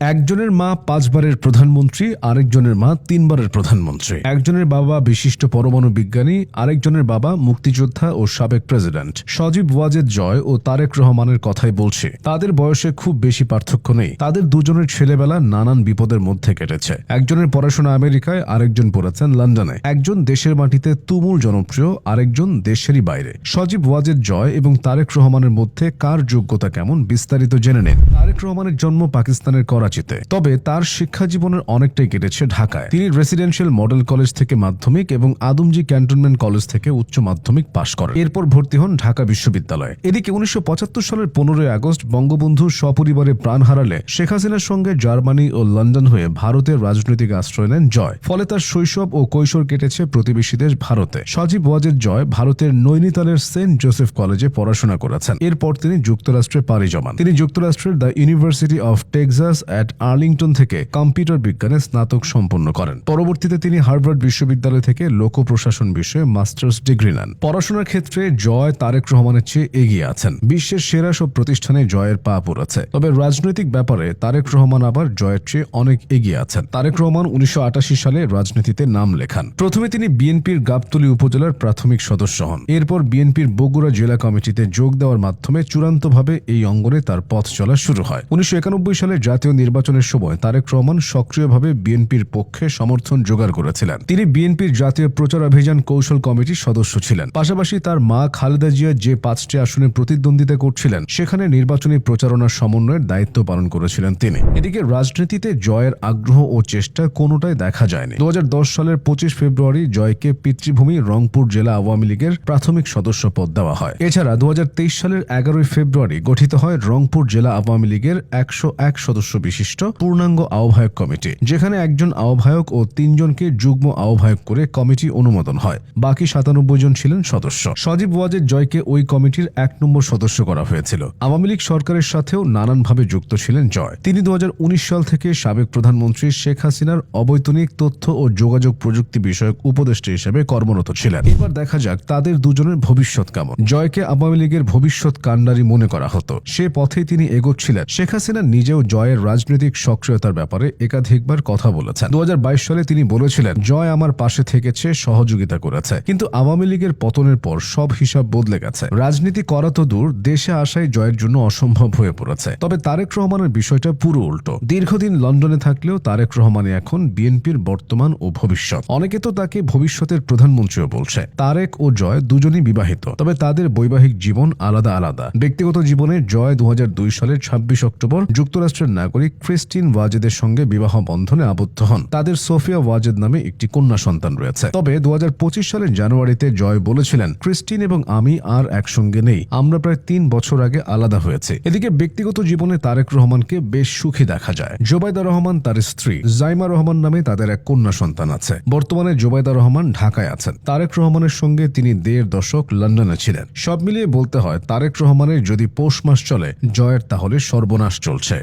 একজনের মা পাঁচবারের প্রধানমন্ত্রী, আরেকজনের মা তিনবারের প্রধানমন্ত্রী। একজনের বাবা বিশিষ্ট পরমাণু বিজ্ঞানী, আরেকজনের বাবা মুক্তিযোদ্ধা ও সাবেক প্রেসিডেন্ট। সজীব ওয়াজেদ জয় ও তারেক রহমানের কথাই বলছি। তাদের বয়সে খুব বেশি পার্থক্য নেই। তাদের দুজনের ছেলেবেলা নানান বিপদের মধ্যে কেটেছে। একজনের পড়াশোনা আমেরিকায়, আরেকজন পড়েছেন লন্ডনে। একজন দেশের মাটিতে তুমুল জনপ্রিয়, আরেকজন দেশেরই বাইরে। সজীব ওয়াজেদ জয় এবং তারেক রহমানের মধ্যে কার যোগ্যতা কেমন বিস্তারিত জেনে নিন। তারেক রহমানের জন্ম পাকিস্তানের করাচিতে তবে তার শিক্ষা জীবনের অনেকটাই কেটেছে ঢাকায়। তিনি রেসিডেন্সিয়াল মডেল কলেজ থেকে মাধ্যমিক এবং আদমজি ক্যান্টনমেন্ট কলেজ থেকে উচ্চ মাধ্যমিক পাশ করেন। এরপর ভর্তি হন ঢাকা বিশ্ববিদ্যালয়ে। এদিকে উনিশশো সালের পনেরোই আগস্ট বঙ্গবন্ধু সপরিবারে প্রাণ হারালে শেখ হাসিনার সঙ্গে জার্মানি ও লন্ডন হয়ে ভারতের রাজনৈতিক আশ্রয় নেন জয়। ফলে তার শৈশব ও কৈশোর কেটেছে প্রতিবেশী দেশ ভারতে। সজীব ওয়াজের জয় ভারতের নৈনিতালের সেন্ট জোসেফ কলেজে পড়াশোনা করেছেন। এরপর তিনি যুক্তরাষ্ট্রে পাড়ি জমান। তিনি যুক্তরাষ্ট্রের the university of Texas at Arlington থেকে কম্পিউটার বিজ্ঞানে স্নাতক সম্পন্ন করেন। পরবর্তীতে তিনি হার্ভার্ড বিশ্ববিদ্যালয় থেকে লোক প্রশাসন বিষয়ে মাস্টার্স ডিগ্রি নেন। পড়াশোনার ক্ষেত্রে জয় তারেক রহমানের চেয়ে এগিয়ে আছেন। বিশ্বের সেরা সব প্রতিষ্ঠানে জয়ের পা পড়েছে তবে রাজনৈতিক ব্যাপারে তারেক রহমান আবার জয়ের চেয়ে অনেক এগিয়ে আছেন। তারেক রহমান উনিশশো আটাশি সালে রাজনীতিতে নাম লেখান। প্রথমে তিনি বিএনপির গাবতলী উপজেলার প্রাথমিক সদস্য হন। এরপর বিএনপির বগুড়া জেলা কমিটিতে যোগ দেওয়ার মাধ্যমে চূড়ান্তভাবে এই অঙ্গনে তার পথ চলা শুরু হয়। উনিশশো একানব্বই সালে জাতীয় নির্বাচনের সময় তারেক রহমান সক্রিয়ভাবে বিএনপির পক্ষে সমর্থন জোগাড় করেছিলেন। তিনি বিএনপির জাতীয় প্রচার অভিযান কৌশল কমিটির সদস্য ছিলেন। পাশাপাশি তার মা খালেদা জিয়া যে পাঁচটি আসনে প্রতিদ্বন্দ্বিতা করছিলেন, সেখানে নির্বাচনী প্রচারণার সমন্বয়ের দায়িত্ব পালন করেছিলেন তিনি। এদিকে রাজনীতিতে জয়ের আগ্রহ ও চেষ্টা কোনোটাই দেখা যায়নি। দু হাজার দশ সালের পঁচিশ ফেব্রুয়ারি জয়কে পিতৃভূমি রংপুর জেলা আওয়ামী লীগের প্রাথমিক সদস্য পদ দেওয়া হয়। এছাড়া দু হাজার তেইশ সালের এগারোই ফেব্রুয়ারি গঠিত হয় রংপুর জেলা আওয়ামী লীগের একশো এক সদস্য বিশিষ্ট পূর্ণাঙ্গ আহ্বায়ক কমিটি, যেখানে একজন আহ্বায়ক ও তিনজনকে যুগ্ম আহ্বায়ক করে কমিটি অনুমোদন হয়। বাকি সাতানব্বই জন ছিলেন সদস্য। সজীব ওয়াজেদ জয়কে ওই কমিটির এক নম্বর সদস্য করা হয়েছিল। আওয়ামী লীগ সরকারের সাথেও নানানভাবে যুক্ত ছিলেন জয়। তিনি দু সাল থেকে সাবেক প্রধানমন্ত্রী শেখ হাসিনার অবৈতনিক তথ্য ও যোগাযোগ প্রযুক্তি বিষয়ক উপদেষ্টা হিসেবে কর্মরত ছিলেন। এবার দেখা যাক তাদের দুজনের ভবিষ্যৎ কেমন। জয়কে আওয়ামী লীগের ভবিষ্যৎ কাণ্ডারি মনে করা হতো। সে পথেই তিনি এগোচ্ছিলেন। শেখ হাসিনা নিজেও জয়ের রাজনৈতিক সক্রিয়তার ব্যাপারে একাধিকবার কথা বলেছেন। দু হাজার বাইশ সালে তিনি বলেছিলেন, জয় আমার পাশে থেকেছে, সহযোগিতা করেছে। কিন্তু আওয়ামী লীগের পতনের পর সব হিসাব বদলে গেছে। রাজনীতি করা তো দূর, দেশে আসায় জয়ের জন্য অসম্ভব হয়ে পড়েছে। তবে তারেক রহমানের বিষয়টা পুরো উল্টো। দীর্ঘদিন লন্ডনে থাকলেও তারেক রহমানে এখন বিএনপির বর্তমান ও ভবিষ্যৎ। অনেকে তো তাকে ভবিষ্যতের প্রধানমন্ত্রীও বলছে। তারেক ও জয় দুজনই বিবাহিত। তবে তাদের বৈবাহিক জীবন আলাদা আলাদা। ব্যক্তিগত জীবনে জয় দু হাজার দুই সালের ছাব্বিশ অক্টোবর যুক্তরাষ্ট্রের নাগরিক ক্রিস্টিন ওয়াজেদের সঙ্গে বিবাহ বন্ধনে আবদ্ধ হন। তাদের সোফিয়া ওয়াজেদ নামে একটি কন্যা সন্তান রয়েছে। তবে দু হাজার পঁচিশ সালের জানুয়ারিতে জয় বলেছিলেন ক্রিস্টিন এবং আমি আর একসঙ্গে নেই। আমরা প্রায় তিন বছর আগে আলাদা হয়েছে। এদিকে ব্যক্তিগত জীবনে তারেক রহমানকে বেশ সুখী দেখা যায়। জোবাইদা রহমান তার স্ত্রী। জাইমা রহমান নামে তাদের এক কন্যা সন্তান আছে। বর্তমানে জোবাইদা রহমান ঢাকায় আছেন। তারেক রহমানের সঙ্গে তিনি দেড় দশক লন্ডনে ছিলেন। সব মিলিয়ে বলতে হয়, তারেক রহমানের যদি পৌষ মাস চলে, জয়ের তাহলে সর্বনাশ চলছে।